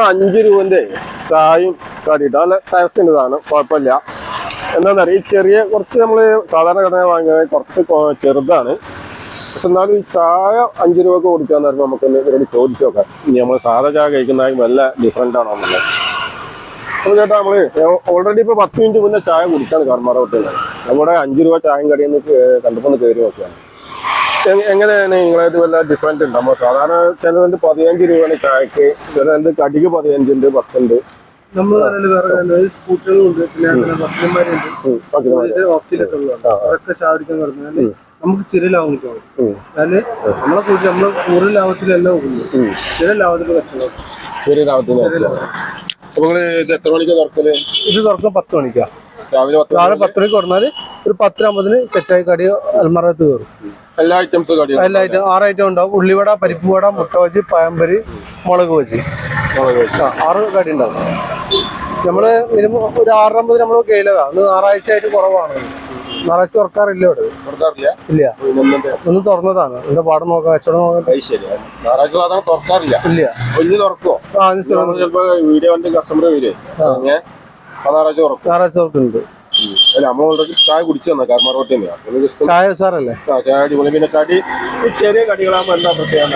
നമ്മൾ അഞ്ച് രൂപന്റെ ചായയും കടിയിട്ട് നല്ല ടേസ്റ്റ് ഇതാണ് കുഴപ്പമില്ല. എന്താണെന്ന് അറിയാം ഈ ചെറിയ കുറച്ച് നമ്മൾ സാധാരണ കടയിൽ വാങ്ങിയത് കുറച്ച് ചെറുതാണ്. പക്ഷെ എന്നാലും ഈ ചായ അഞ്ച് രൂപ കൊടുക്കാന്ന് പറയുമ്പോൾ നമുക്കൊന്ന് ഇവരോട് ചോദിച്ചു നോക്കാം. ഇനി നമ്മൾ സാധാ ചായ കഴിക്കുന്നതായി വല്ല ഡിഫറെന്റ് ആണോ എന്നുള്ളത്. അപ്പോൾ ചേട്ടാ നമ്മൾ ഓൾറെഡി ഇപ്പൊ പത്ത് മിനിറ്റ് മുന്നേ ചായ കുടിക്കാണ് കർമാറ ഹോട്ടലിൽ നമ്മുടെ അഞ്ച് രൂപ ചായയും കടിയിൽ നിന്ന് കണ്ടപ്പോൾ കയറി നോക്കിയാണ് എങ്ങനെയാണ് നിങ്ങളത് വല്ല ഡിഫറന്റ് ഉണ്ട്? നമ്മൾ സാധാരണ ചിലതുണ്ട് പതിനഞ്ച് രൂപയാണ് ചായക്ക് ചിലത് കടിക്ക് പതിനഞ്ചുണ്ട് പത്തുണ്ട്. നമ്മൾ പിന്നെ ഭക്ഷണന്മാരുണ്ട് ചാടിക്കാൻ പറഞ്ഞാൽ നമുക്ക് ചെറിയ ലാഭം കിട്ടും നമ്മളെ കൂട്ടി നമ്മളെ കൂടുതൽ ലാഭത്തിലല്ല പോകുന്നത് ചെറിയ ലാഭത്തിൽ കച്ചവടം ചെറിയ ഇത് എത്ര മണിക്ക് തുറക്കൽ? ഇത് തുറക്കാൻ പത്ത് മണിക്കാ. രാവിലെ പത്ത് മണിക്ക്? തുറന്നാൽ ഒരു സെറ്റ് സെറ്റായി കടി അൽമറത്ത് കയറും. എല്ലാ ഐറ്റംസും എല്ലാ ഐറ്റം ആറ് ഐറ്റം ഉണ്ടാവും. ഉള്ളിവട പരിപ്പ് വട മുട്ട വജി പയമ്പരി മുളക് വജി ആറ് കടി ഉണ്ടാവും. നമ്മൾ മിനിമം ഒരു ആറമ്പത് നമ്മൾ കയ്യിലതാ അന്ന് ഞായറാഴ്ച ആയിട്ട് കുറവാണ്. ഞായറാഴ്ച തുറക്കാറില്ല ഇവിടെ. ഇല്ല. ഒന്ന് തുറന്നതാണ്. ഇവിടെ പാടം നോക്കാം കച്ചവടം നോക്കാം തുറക്കാറില്ല. ഇല്ല. തുറക്കോ ആ. ചിലപ്പോ വീഡിയോ കസ്റ്റമർ വരും. ഞായറാഴ്ച തുറക്കും. ഞായറാഴ്ച തുറക്കുന്നുണ്ട്. നമ്മൾ ഓൾറെഡി ചായ കുടിച്ചു തന്നെ ജസ്റ്റ് ചായ സാറല്ലേ? ചായ അടിപൊളി. പിന്നെ കടി ചെറിയ കടികളാകുമ്പോൾ എന്താ പ്രത്യേകം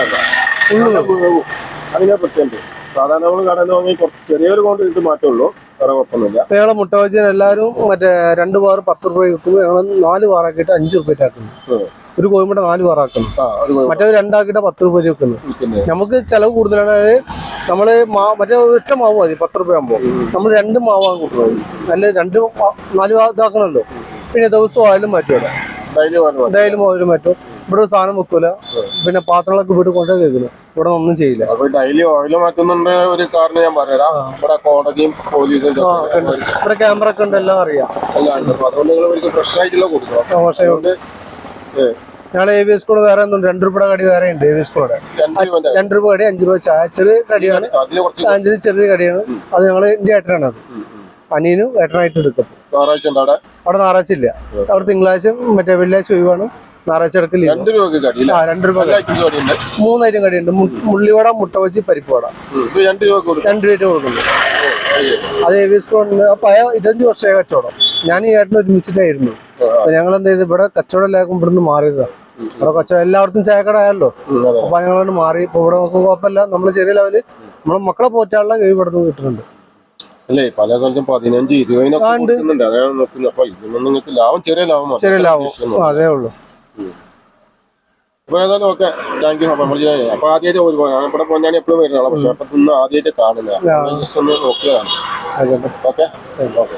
അതിനെ പ്രത്യേകം സാധാരണ നമ്മൾ കടയിൽ വാങ്ങി കുറച്ച് ചെറിയൊരു ക്വാണ്ടിറ്റി മാറ്റുള്ളൂ വേറെ കുഴപ്പമൊന്നുമില്ല. ഞങ്ങളെ മുട്ട ബജിന് എല്ലാവരും മറ്റേ രണ്ട് പാറ് പത്ത് രൂപ വിൽക്കുമ്പോൾ ഞങ്ങൾ നാല് പാറാക്കിയിട്ട് അഞ്ച് രൂപ ആക്കുന്നു. ഒരു കോഴിമുട്ട നാല് പാറാക്കുന്നു. മറ്റേ രണ്ടാക്കിയിട്ട് പത്ത് രൂപ വെക്കുന്നു നമുക്ക് ചെലവ് കൂടുതലാണ് നമ്മൾ മാ മറ്റേ ഒറ്റ മാവ് മതി പത്ത് രൂപ ആകുമ്പോൾ നമ്മൾ രണ്ട് മാവാണ് കൂട്ടുന്നത് നല്ല രണ്ട് നാല് ഇതാക്കണല്ലോ. ഇതാക്കണമല്ലോ പിന്നെ ദിവസവും ആയാലും മാറ്റുമല്ലോ ഡെയിലി ആയാലും മാറ്റും ഇവിടെ ഒരു സാധനം വെക്കൂല. പിന്നെ പാത്രങ്ങളൊക്കെ വീട്ടിൽ കൊണ്ടേ കേൾക്കില്ല ഇവിടെ ഒന്നും ചെയ്യില്ല. അപ്പൊ ഡെയിലി ഓയിൽ മാറ്റുന്നുണ്ട് ഒരു കാരണം ഞാൻ പറഞ്ഞുതരാം. ഇവിടെ കോടതിയും പോലീസും ഇവിടെ ക്യാമറ ഒക്കെ ഉണ്ട് എല്ലാം അറിയാം. എല്ലാം ഉണ്ട്. അതുകൊണ്ട് നിങ്ങൾ ഫ്രഷ് ആയിട്ടുള്ള കൊടുക്കണം. ഏ, ഞങ്ങൾ എ വി കൂടെ വേറെ ഒന്നും രണ്ട് രൂപയുടെ കടി വേറെ ഉണ്ട് എ വി എസ് കൂടെ. രണ്ടു രൂപ കടി അഞ്ച് രൂപ ചായ. ചെറിയ കടിയാണ്. അഞ്ചിന് ചെറിയ കടിയാണ്. അത് ഞങ്ങൾ എന്റെ ഏട്ടനാണ് അത് അനിയനും ഏട്ടനായിട്ട് എടുക്കും. അവിടെ? ഞായറാഴ്ച ഇല്ല. അവിടെ തിങ്കളാഴ്ച മറ്റേ വെള്ളിയാഴ്ച ഒഴിവാണ്. ഞായറാഴ്ച എടുക്കില്ല ആ രണ്ട് രൂപ മൂന്നായിരം കടിയുണ്ട് മുള്ളിവട മുട്ട പരിപ്പുവട രണ്ട് രൂപ കൊടുക്കുന്നു. അത് എ വി എസ് കൂടെ പഴയ ഇരുപത്തഞ്ച് വർഷമായ കച്ചവടം. ഞാൻ ഈ ഏട്ടൻ ഒരുമിച്ചിട്ടായിരുന്നു. ഞങ്ങൾ എന്ത് ചെയ്ത്? ഇവിടെ കച്ചവടം ഇല്ലാക്കും ഇവിടുന്ന് മാറിയതാ ഇവിടെ കച്ചവടം എല്ലായിടത്തും ചായക്കട ആയല്ലോ അപ്പൊ അതിനോട് മാറി. ഇപ്പൊ ഇവിടെ നോക്കുമ്പോൾ കുഴപ്പമില്ല. നമ്മൾ ചെറിയ ലെവൽ നമ്മളെ മക്കളെ പോറ്റാനുള്ള കഴിവ് ഇവിടെ നിന്ന് കിട്ടുന്നുണ്ട്. അല്ലേ പല സ്ഥലത്തും പതിനഞ്ച് ഇരുപതിനൊക്കെ കൊടുക്കുന്നുണ്ട്. അതാണ് നോക്കുന്നത്. അപ്പൊ ഇതിനൊന്നും നിങ്ങൾക്ക് ലാഭം ചെറിയ ലാഭം മാത്രം. ചെറിയ ലാഭം. അതേ ഉള്ളൂ. അപ്പൊ ഏതായാലും ഓക്കെ താങ്ക് യു അപ്പൊ നമ്മൾ അപ്പൊ ആദ്യമായിട്ട് ഒരു ഞാൻ ഇവിടെ പൊന്നാനി എപ്പോഴും പക്ഷെ അപ്പൊ ഇന്ന് ആദ്യമായിട്ട് കാണുന്നത് ജസ്റ്റ് ഒന്ന് നോക്കിയതാണ്. ഓക്കെ? ഓക്കെ.